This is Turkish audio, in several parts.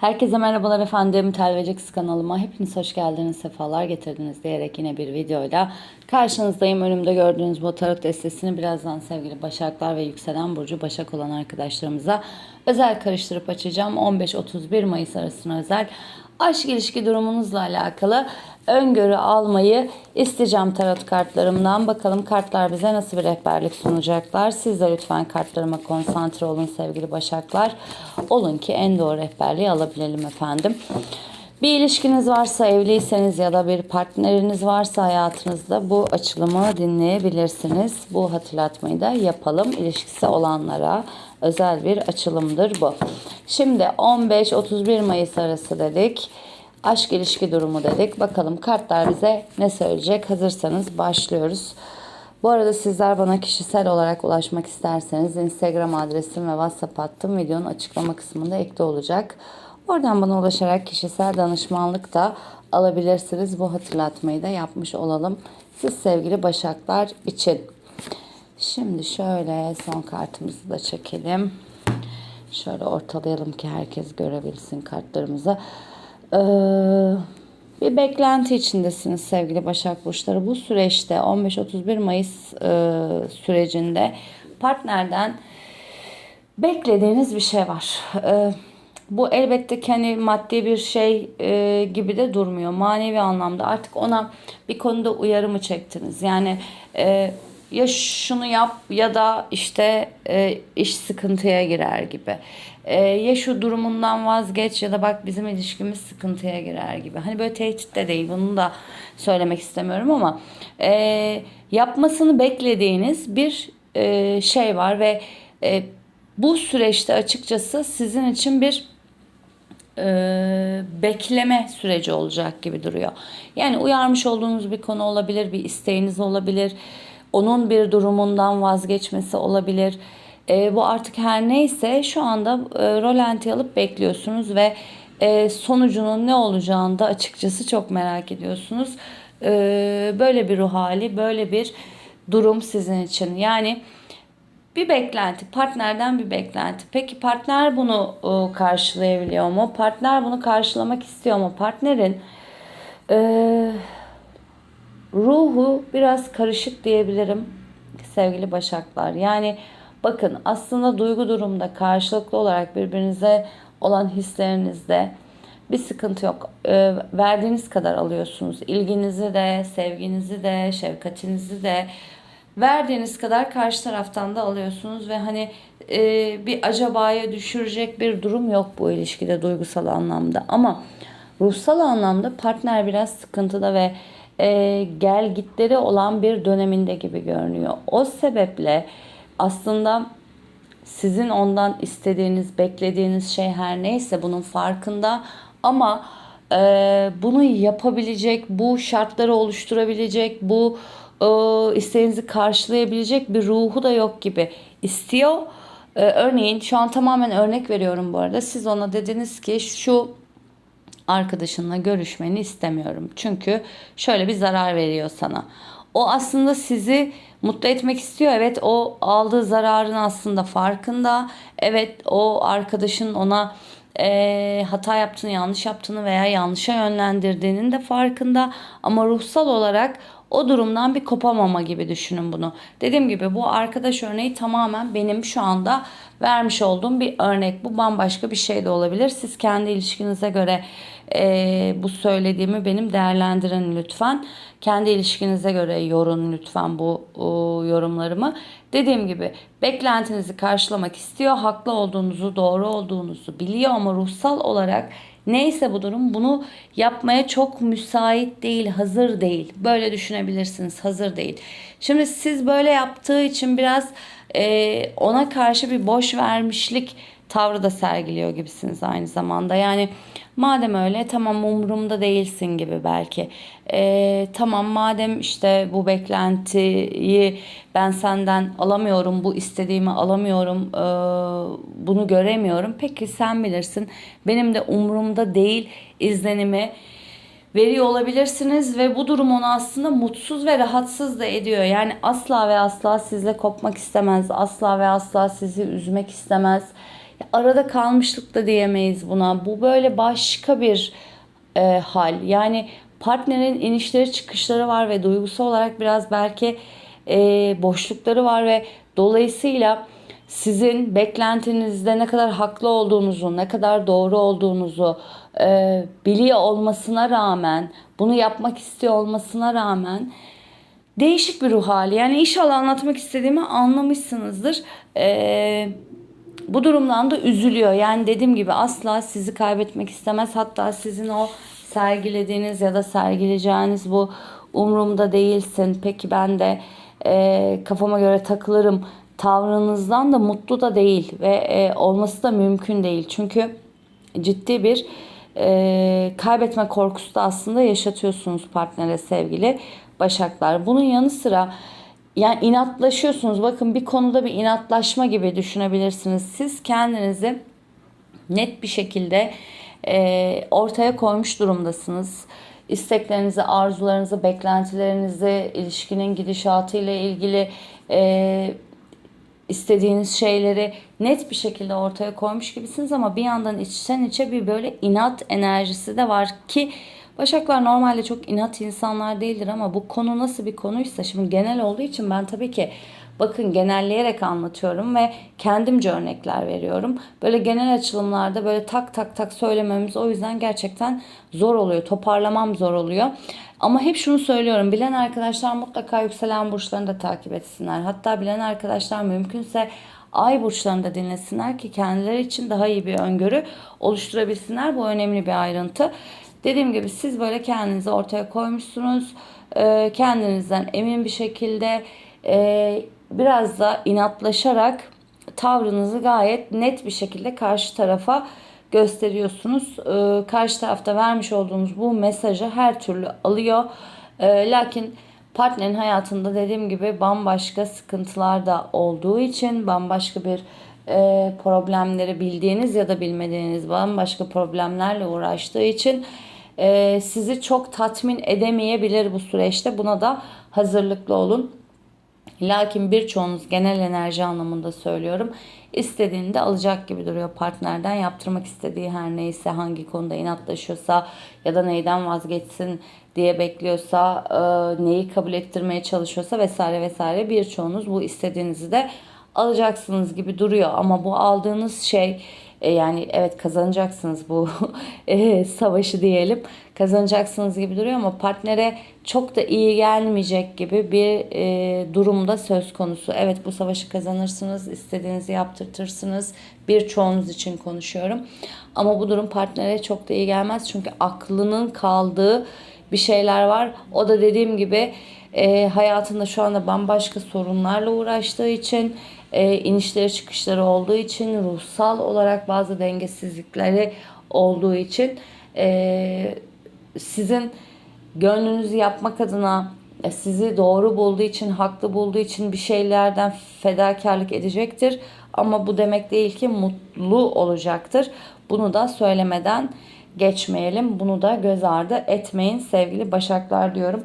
Herkese merhabalar efendim. Telvecix kanalıma hepiniz hoş geldiniz, sefalar getirdiniz diyerek yine bir videoyla karşınızdayım. Önümde gördüğünüz bu tarot destesini birazdan sevgili Başaklar ve yükselen burcu Başak olan arkadaşlarımıza özel karıştırıp açacağım. 15-31 Mayıs arasına özel aşk ilişki durumunuzla alakalı öngörü almayı isteyeceğim tarot kartlarımdan. Bakalım kartlar bize nasıl bir rehberlik sunacaklar. Siz de lütfen kartlarıma konsantre olun sevgili Başaklar. Olun ki en doğru rehberliği alabilelim efendim. Bir ilişkiniz varsa, evliyseniz ya da bir partneriniz varsa hayatınızda bu açılımı dinleyebilirsiniz. Bu hatırlatmayı da yapalım. İlişkisi olanlara özel bir açılımdır bu. Şimdi 15-31 Mayıs arası dedik. Aşk ilişki durumu dedik. Bakalım kartlar bize ne söyleyecek? Hazırsanız başlıyoruz. Bu arada sizler bana kişisel olarak ulaşmak isterseniz Instagram adresim ve WhatsApp hattım videonun açıklama kısmında ekli olacak. Oradan bana ulaşarak kişisel danışmanlık da alabilirsiniz. Bu hatırlatmayı da yapmış olalım. Siz sevgili Başaklar için. Şimdi şöyle son kartımızı da çekelim. Şöyle ortalayalım ki herkes görebilsin kartlarımızı. Ee, bir beklenti içindesiniz sevgili Başak Burçları. Bu süreçte 15-31 Mayıs e, sürecinde partnerden beklediğiniz bir şey var. Ee, bu elbette ki hani maddi bir şey e, gibi de durmuyor. Manevi anlamda artık ona bir konuda uyarı mı çektiniz? Yani e, ya şunu yap ya da işte e, iş sıkıntıya girer gibi. E, ya şu durumundan vazgeç ya da bak bizim ilişkimiz sıkıntıya girer gibi. Hani böyle tehdit de değil bunu da söylemek istemiyorum ama e, yapmasını beklediğiniz bir e, şey var ve e, bu süreçte açıkçası sizin için bir e, bekleme süreci olacak gibi duruyor. Yani uyarmış olduğunuz bir konu olabilir, bir isteğiniz olabilir, onun bir durumundan vazgeçmesi olabilir. E, bu artık her neyse şu anda e, rolanti alıp bekliyorsunuz ve e, sonucunun ne olacağını da açıkçası çok merak ediyorsunuz. E, böyle bir ruh hali, böyle bir durum sizin için. Yani bir beklenti, partnerden bir beklenti. Peki partner bunu e, karşılayabiliyor mu? Partner bunu karşılamak istiyor mu? Partnerin e, ruhu biraz karışık diyebilirim sevgili Başaklar. Yani bakın aslında duygu durumda karşılıklı olarak birbirinize olan hislerinizde bir sıkıntı yok. E, verdiğiniz kadar alıyorsunuz. İlginizi de, sevginizi de, şefkatinizi de verdiğiniz kadar karşı taraftan da alıyorsunuz ve hani e, bir acabaya düşürecek bir durum yok bu ilişkide duygusal anlamda ama ruhsal anlamda partner biraz sıkıntıda ve e, gel gitleri olan bir döneminde gibi görünüyor. O sebeple aslında sizin ondan istediğiniz, beklediğiniz şey her neyse bunun farkında ama e, bunu yapabilecek, bu şartları oluşturabilecek, bu e, isteğinizi karşılayabilecek bir ruhu da yok gibi istiyor. E, örneğin şu an tamamen örnek veriyorum bu arada. Siz ona dediniz ki şu arkadaşınla görüşmeni istemiyorum. Çünkü şöyle bir zarar veriyor sana. O aslında sizi mutlu etmek istiyor. Evet o aldığı zararın aslında farkında. Evet o arkadaşın ona e, hata yaptığını, yanlış yaptığını veya yanlışa yönlendirdiğinin de farkında. Ama ruhsal olarak o durumdan bir kopamama gibi düşünün bunu. Dediğim gibi bu arkadaş örneği tamamen benim şu anda vermiş olduğum bir örnek. Bu bambaşka bir şey de olabilir. Siz kendi ilişkinize göre e, bu söylediğimi benim değerlendirin lütfen. Kendi ilişkinize göre yorun lütfen bu e, yorumlarımı. Dediğim gibi beklentinizi karşılamak istiyor. Haklı olduğunuzu, doğru olduğunuzu biliyor ama ruhsal olarak Neyse bu durum bunu yapmaya çok müsait değil, hazır değil. Böyle düşünebilirsiniz, hazır değil. Şimdi siz böyle yaptığı için biraz e, ona karşı bir boş vermişlik tavrı da sergiliyor gibisiniz aynı zamanda. Yani madem öyle tamam umurumda değilsin gibi belki. Ee, tamam madem işte bu beklentiyi ben senden alamıyorum, bu istediğimi alamıyorum, e, bunu göremiyorum. Peki sen bilirsin. Benim de umurumda değil izlenimi veriyor olabilirsiniz ve bu durum onu aslında mutsuz ve rahatsız da ediyor. Yani asla ve asla sizle kopmak istemez. Asla ve asla sizi üzmek istemez. Arada kalmışlık da diyemeyiz buna. Bu böyle başka bir e, hal. Yani partnerin inişleri çıkışları var ve duygusal olarak biraz belki e, boşlukları var ve dolayısıyla sizin beklentinizde ne kadar haklı olduğunuzu, ne kadar doğru olduğunuzu e, biliyor olmasına rağmen, bunu yapmak istiyor olmasına rağmen değişik bir ruh hali. Yani inşallah anlatmak istediğimi anlamışsınızdır. Ee, bu durumdan da üzülüyor. Yani dediğim gibi asla sizi kaybetmek istemez. Hatta sizin o sergilediğiniz ya da sergileyeceğiniz bu umurumda değilsin. Peki ben de e, kafama göre takılırım tavrınızdan da mutlu da değil ve e, olması da mümkün değil. Çünkü ciddi bir e, kaybetme korkusu da aslında yaşatıyorsunuz partnere sevgili başaklar. Bunun yanı sıra yani inatlaşıyorsunuz. Bakın bir konuda bir inatlaşma gibi düşünebilirsiniz. Siz kendinizi net bir şekilde e, ortaya koymuş durumdasınız. İsteklerinizi, arzularınızı, beklentilerinizi, ilişkinin gidişatı ile ilgili e, istediğiniz şeyleri net bir şekilde ortaya koymuş gibisiniz ama bir yandan içten içe bir böyle inat enerjisi de var ki Başaklar normalde çok inat insanlar değildir ama bu konu nasıl bir konuysa şimdi genel olduğu için ben tabii ki bakın genelleyerek anlatıyorum ve kendimce örnekler veriyorum. Böyle genel açılımlarda böyle tak tak tak söylememiz o yüzden gerçekten zor oluyor. Toparlamam zor oluyor. Ama hep şunu söylüyorum. Bilen arkadaşlar mutlaka yükselen burçlarını da takip etsinler. Hatta bilen arkadaşlar mümkünse ay burçlarını da dinlesinler ki kendileri için daha iyi bir öngörü oluşturabilsinler. Bu önemli bir ayrıntı. Dediğim gibi siz böyle kendinizi ortaya koymuşsunuz. Ee, kendinizden emin bir şekilde e, biraz da inatlaşarak tavrınızı gayet net bir şekilde karşı tarafa gösteriyorsunuz. Ee, karşı tarafta vermiş olduğunuz bu mesajı her türlü alıyor. Ee, lakin partnerin hayatında dediğim gibi bambaşka sıkıntılar da olduğu için bambaşka bir e, problemleri bildiğiniz ya da bilmediğiniz bambaşka problemlerle uğraştığı için e, sizi çok tatmin edemeyebilir bu süreçte. Buna da hazırlıklı olun. Lakin birçoğunuz genel enerji anlamında söylüyorum. İstediğini de alacak gibi duruyor partnerden. Yaptırmak istediği her neyse, hangi konuda inatlaşıyorsa ya da neyden vazgeçsin diye bekliyorsa, e, neyi kabul ettirmeye çalışıyorsa vesaire vesaire birçoğunuz bu istediğinizi de alacaksınız gibi duruyor. Ama bu aldığınız şey e, yani evet kazanacaksınız bu e, savaşı diyelim. Kazanacaksınız gibi duruyor ama partnere çok da iyi gelmeyecek gibi bir e, durumda söz konusu. Evet bu savaşı kazanırsınız, istediğinizi yaptırtırsınız. Birçoğunuz için konuşuyorum. Ama bu durum partnere çok da iyi gelmez. Çünkü aklının kaldığı bir şeyler var. O da dediğim gibi e, hayatında şu anda bambaşka sorunlarla uğraştığı için e, inişleri çıkışları olduğu için ruhsal olarak bazı dengesizlikleri olduğu için e, sizin gönlünüzü yapmak adına e, sizi doğru bulduğu için, haklı bulduğu için bir şeylerden fedakarlık edecektir. Ama bu demek değil ki mutlu olacaktır. Bunu da söylemeden geçmeyelim. Bunu da göz ardı etmeyin sevgili başaklar diyorum.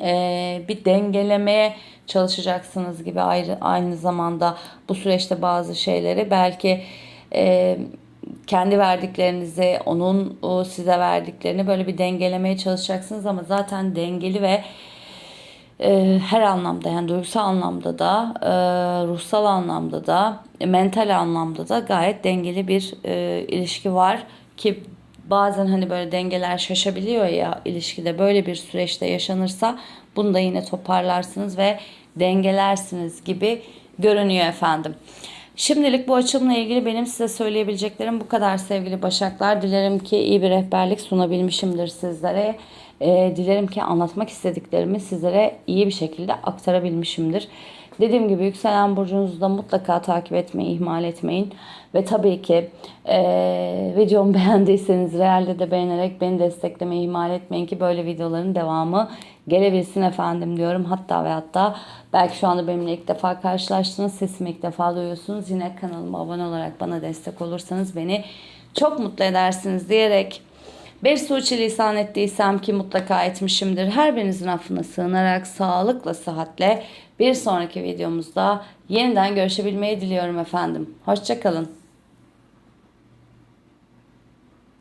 Ee, bir dengelemeye çalışacaksınız gibi ayrı, aynı zamanda bu süreçte bazı şeyleri. Belki e, kendi verdiklerinizi onun size verdiklerini böyle bir dengelemeye çalışacaksınız ama zaten dengeli ve e, her anlamda yani duygusal anlamda da e, ruhsal anlamda da mental anlamda da gayet dengeli bir ilişki var ki bazen hani böyle dengeler şaşabiliyor ya ilişkide böyle bir süreçte yaşanırsa bunu da yine toparlarsınız ve dengelersiniz gibi görünüyor efendim. Şimdilik bu açılımla ilgili benim size söyleyebileceklerim bu kadar sevgili Başaklar. Dilerim ki iyi bir rehberlik sunabilmişimdir sizlere. E, dilerim ki anlatmak istediklerimi sizlere iyi bir şekilde aktarabilmişimdir. Dediğim gibi yükselen burcunuzu da mutlaka takip etmeyi ihmal etmeyin. Ve tabii ki e, videomu beğendiyseniz realde de beğenerek beni desteklemeyi ihmal etmeyin ki böyle videoların devamı gelebilsin efendim diyorum. Hatta ve hatta belki şu anda benimle ilk defa karşılaştınız, sesimi ilk defa duyuyorsunuz. Yine kanalıma abone olarak bana destek olursanız beni çok mutlu edersiniz diyerek bir suçi lisan ettiysem ki mutlaka etmişimdir. Her birinizin affına sığınarak sağlıkla, sıhhatle bir sonraki videomuzda yeniden görüşebilmeyi diliyorum efendim. Hoşçakalın.